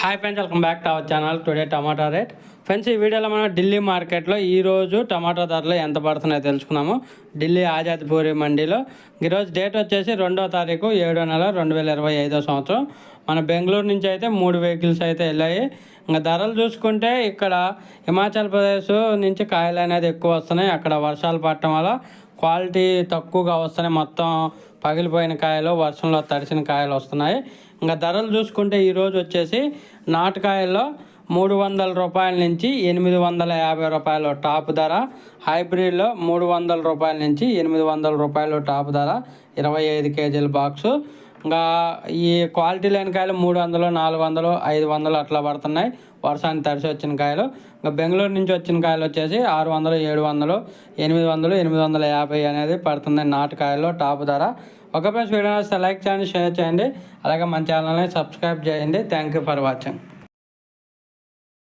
Hi friends welcome back to our channel today tomato rate friends ఈ వీడియోలో మనం ఢిల్లీ మార్కెట్లో ఈరోజు టమాటా ధరలు ఎంత పడుతున్నాయో తెలుసుకున్నాము. ఢిల్లీ ఆజాద్పూరి మండీలో. ఈరోజు డేట్ వచ్చేసి రెండో తారీఖు ఏడో నెల రెండు వేల ఇరవై ఐదో సంవత్సరం. మన బెంగళూరు నుంచి అయితే మూడు వెహికల్స్ అయితే వెళ్ళాయి. ఇంకా ధరలు చూసుకుంటే ఇక్కడ హిమాచల్ ప్రదేశ్ నుంచి కాయలు అనేది ఎక్కువ వస్తున్నాయి. అక్కడ వర్షాలు పడటం వల్ల క్వాలిటీ తక్కువగా వస్తున్నాయి మొత్తం పగిలిపోయిన కాయలు వర్షంలో తడిసిన కాయలు వస్తున్నాయి. ఇంకా ధరలు చూసుకుంటే ఈరోజు వచ్చేసి నాటుకాయల్లో మూడు వందల రూపాయల నుంచి ఎనిమిది వందల యాభై రూపాయలు టాప్ ధర. హైబ్రిడ్లో మూడు వందల రూపాయల నుంచి ఎనిమిది వందల రూపాయలు టాప్ ధర. ఇరవై ఐదు కేజీల బాక్సు. ఇంకా ఈ క్వాలిటీ లేని కాయలు మూడు వందలు నాలుగు వందలు ఐదు వందలు అట్లా పడుతున్నాయి. వర్షానికి తడిసి వచ్చిన కాయలు. ఇంకా బెంగళూరు నుంచి వచ్చిన కాయలు వచ్చేసి ఆరు వందలు ఏడు వందలు ఎనిమిది వందలు ఎనిమిది వందల యాభై అనేది పడుతుంది నాటుకాయల్లో టాప్ ధర. ఒక ఫ్రెండ్స్ వీడియో లైక్ చేయండి షేర్ చేయండి. అలాగే మన ఛానల్ని సబ్స్క్రైబ్ చేయండి. Thank you for watching.